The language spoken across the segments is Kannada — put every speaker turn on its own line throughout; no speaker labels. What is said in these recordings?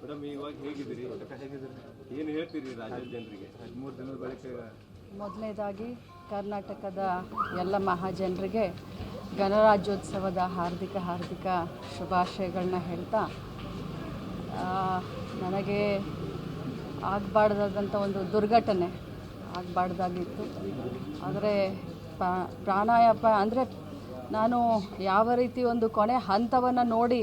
ಮೇಡಮ್, ಇವಾಗ ಹೇಗಿದ್ದೀರಿ? ಏನು ಹೇಳ್ತೀರಿ ರಾಜ್ಯದ ಜನರಿಗೆ?
ಹದಿಮೂರು ದಿನದ ಬಳಿಕ
ಮೊದಲನೇದಾಗಿ, ಕರ್ನಾಟಕದ ಎಲ್ಲ ಮಹಾಜನರಿಗೆ ಗಣರಾಜ್ಯೋತ್ಸವದ ಹಾರ್ದಿಕ ಹಾರ್ದಿಕ ಶುಭಾಶಯಗಳನ್ನ ಹೇಳ್ತಾ ನನಗೆ ಆಗಬಾರ್ದಾದಂಥ ಒಂದು ದುರ್ಘಟನೆ ಆಗಬಾರ್ದಾಗಿತ್ತು. ಆದರೆ, ಪ್ರಾ- ಪ್ರಾಣಾಯಾಮ ಅಂದರೆ, ನಾನು ಯಾವ ರೀತಿ ಒಂದು ಕೊನೆ ಹಂತವನ್ನು ನೋಡಿ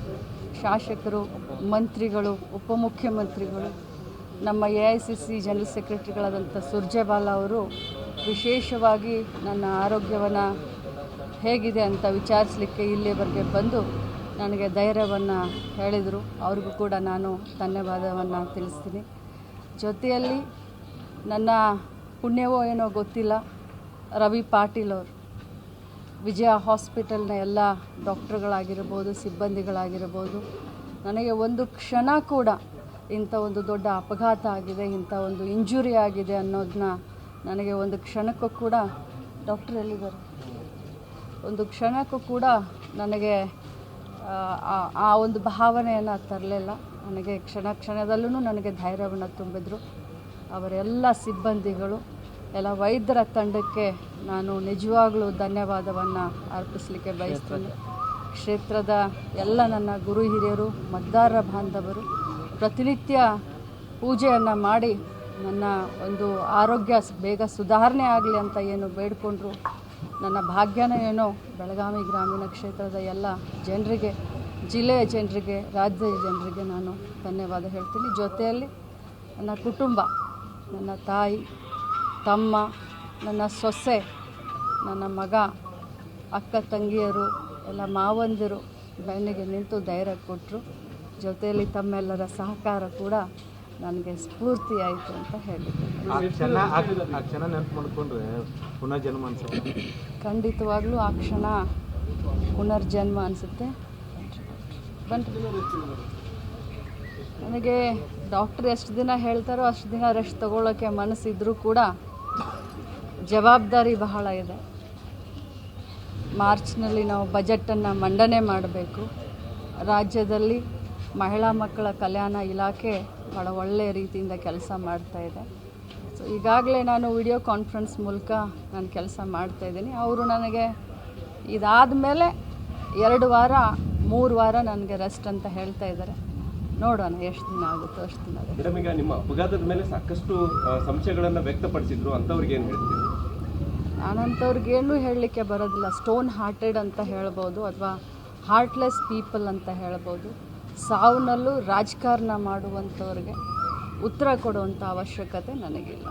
ಶಾಸಕರು, ಮಂತ್ರಿಗಳು, ಉಪಮುಖ್ಯಮಂತ್ರಿಗಳು, ನಮ್ಮ A I C C general ಸೆಕ್ರೆಟರಿಗಳಾದಂಥ Surjewala ಅವರು ವಿಶೇಷವಾಗಿ ನನ್ನ ಆರೋಗ್ಯವನ್ನು ಹೇಗಿದೆ ಅಂತ ವಿಚಾರಿಸಲಿಕ್ಕೆ ಇಲ್ಲಿವರೆಗೆ ಬಂದು ನನಗೆ ಧೈರ್ಯವನ್ನು ಹೇಳಿದರು. ಅವ್ರಿಗೂ ಕೂಡ ನಾನು ಧನ್ಯವಾದವನ್ನು ತಿಳಿಸ್ತೀನಿ. ಜೊತೆಯಲ್ಲಿ ನನ್ನ ಪುಣ್ಯವೋ ಏನೋ ಗೊತ್ತಿಲ್ಲ, ರವಿ ಪಾಟೀಲ್ ಅವರು. ವಿಜಯ ಹಾಸ್ಪಿಟಲ್ನ ಎಲ್ಲ ಡಾಕ್ಟ್ರುಗಳಾಗಿರ್ಬೋದು ಸಿಬ್ಬಂದಿಗಳಾಗಿರ್ಬೋದು ನನಗೆ ಒಂದು ಕ್ಷಣ ಕೂಡ ಇಂಥ ಒಂದು ದೊಡ್ಡ ಅಪಘಾತ ಆಗಿದೆ ಇಂಥ ಒಂದು ಇಂಜುರಿ ಆಗಿದೆ ಅನ್ನೋದನ್ನ ನನಗೆ ಒಂದು ಕ್ಷಣಕ್ಕೂ ಕೂಡ ಡಾಕ್ಟ್ರ್ ಎಲ್ಲಿದ್ದಾರೆ ಒಂದು ಕ್ಷಣಕ್ಕೂ ಕೂಡ ನನಗೆ ಆ, ಒಂದು ಭಾವನೆಯನ್ನು ತರಲಿಲ್ಲ. ನನಗೆ ಕ್ಷಣ ಕ್ಷಣದಲ್ಲೂ ನನಗೆ ಧೈರ್ಯವನ್ನು ತುಂಬಿದ್ರು. ಅವರೆಲ್ಲ ಸಿಬ್ಬಂದಿಗಳು ಎಲ್ಲ ವೈದ್ಯರ ತಂಡಕ್ಕೆ ನಾನು ನಿಜವಾಗ್ಲೂ ಧನ್ಯವಾದವನ್ನು ಅರ್ಪಿಸಲಿಕ್ಕೆ ಬಯಸ್ತೇನೆ. ಕ್ಷೇತ್ರದ ಎಲ್ಲ ನನ್ನ ಗುರು ಹಿರಿಯರು, ಮತದಾರರ ಬಾಂಧವರು, ಪ್ರತಿನಿತ್ಯ ಪೂಜೆಯನ್ನು ಮಾಡಿ ನನ್ನ ಒಂದು ಆರೋಗ್ಯ ಬೇಗ ಸುಧಾರಣೆ ಆಗಲಿ ಅಂತ ಏನು ಬೇಡಿಕೊಂಡ್ರು, ನನ್ನ ಭಾಗ್ಯನ ಏನೋ ಬೆಳಗಾವಿ ಗ್ರಾಮೀಣ ಕ್ಷೇತ್ರದ ಎಲ್ಲ ಜನರಿಗೆ, ಜಿಲ್ಲೆಯ ಜನರಿಗೆ, ರಾಜ್ಯದ ಜನರಿಗೆ ನಾನು ಧನ್ಯವಾದ ಹೇಳ್ತೀನಿ. ಜೊತೆಯಲ್ಲಿ ನನ್ನ ಕುಟುಂಬ, ನನ್ನ ತಾಯಿ ತಮ್ಮ ನನ್ನ ಸೊಸೆ ನನ್ನ ಮಗ ಅಕ್ಕ ತಂಗಿಯರು ಎಲ್ಲ ಮಾವಂದಿರು ಬೆನ್ನಿಗೆ ನಿಂತು ಧೈರ್ಯ ಕೊಟ್ಟರು ಜೊತೆಯಲ್ಲಿ ತಮ್ಮೆಲ್ಲರ ಸಹಕಾರ ಕೂಡ ನನಗೆ ಸ್ಫೂರ್ತಿ ಆಯಿತು ಅಂತ ಹೇಳಿದ್ದೆ ಖಂಡಿತವಾಗ್ಲೂ ಆ ಕ್ಷಣ ಪುನರ್ಜನ್ಮ ಅನಿಸುತ್ತೆ. ನನಗೆ ಡಾಕ್ಟ್ರ್ ಎಷ್ಟು ದಿನ ಹೇಳ್ತಾರೋ ಅಷ್ಟು ದಿನ ರೆಸ್ಟ್ ತಗೊಳ್ಳೋಕ್ಕೆ ಮನಸ್ಸಿದ್ರೂ ಕೂಡ ಜವಾಬ್ದಾರಿ ಬಹಳ ಇದೆ. ಮಾರ್ಚ್ನಲ್ಲಿ ನಾವು ಬಜೆಟನ್ನು ಮಂಡನೆ ಮಾಡಬೇಕು. ರಾಜ್ಯದಲ್ಲಿ ಮಹಿಳಾ ಮಕ್ಕಳ ಕಲ್ಯಾಣ ಇಲಾಖೆ ಭಾಳ ಒಳ್ಳೆಯ ರೀತಿಯಿಂದ ಕೆಲಸ ಮಾಡ್ತಾ ಇದೆ. ಸೊ ಈಗಾಗಲೇ ನಾನು ವಿಡಿಯೋ ಕಾನ್ಫರೆನ್ಸ್ ಮೂಲಕ ನಾನು ಕೆಲಸ ಮಾಡ್ತಾಯಿದ್ದೀನಿ ಅವರು ನನಗೆ ಇದಾದ ಮೇಲೆ ಎರಡು ವಾರ, ಮೂರು ವಾರ ನನಗೆ ರೆಸ್ಟ್ ಅಂತ ಹೇಳ್ತಾ ಇದ್ದಾರೆ. ನೋಡೋಣ ಎಷ್ಟು ದಿನ ಆಗುತ್ತೋ, ಅಷ್ಟು ದಿನ
ಈಗ ನಿಮ್ಮ ಅಪಘಾತದ ಮೇಲೆ ಸಾಕಷ್ಟು ಸಂಶಯಗಳನ್ನು ವ್ಯಕ್ತಪಡಿಸಿದ್ರು. ಅಂತವ್ರಿಗೆ ಏನು ಹೇಳ್ತೀರಿ?
ನಾನಂಥವ್ರಿಗೇನು ಹೇಳಲಿಕ್ಕೆ ಬರೋದಿಲ್ಲ. ಸ್ಟೋನ್ ಹಾರ್ಟೆಡ್ ಅಂತ ಹೇಳ್ಬೋದು ಅಥವಾ ಹಾರ್ಟ್ಲೆಸ್ ಪೀಪಲ್ ಅಂತ ಹೇಳ್ಬೋದು. ಸಾವನಲ್ಲೂ ರಾಜಕಾರಣ ಮಾಡುವಂಥವ್ರಿಗೆ ಉತ್ತರ ಕೊಡುವಂಥ ಅವಶ್ಯಕತೆ ನನಗಿಲ್ಲ.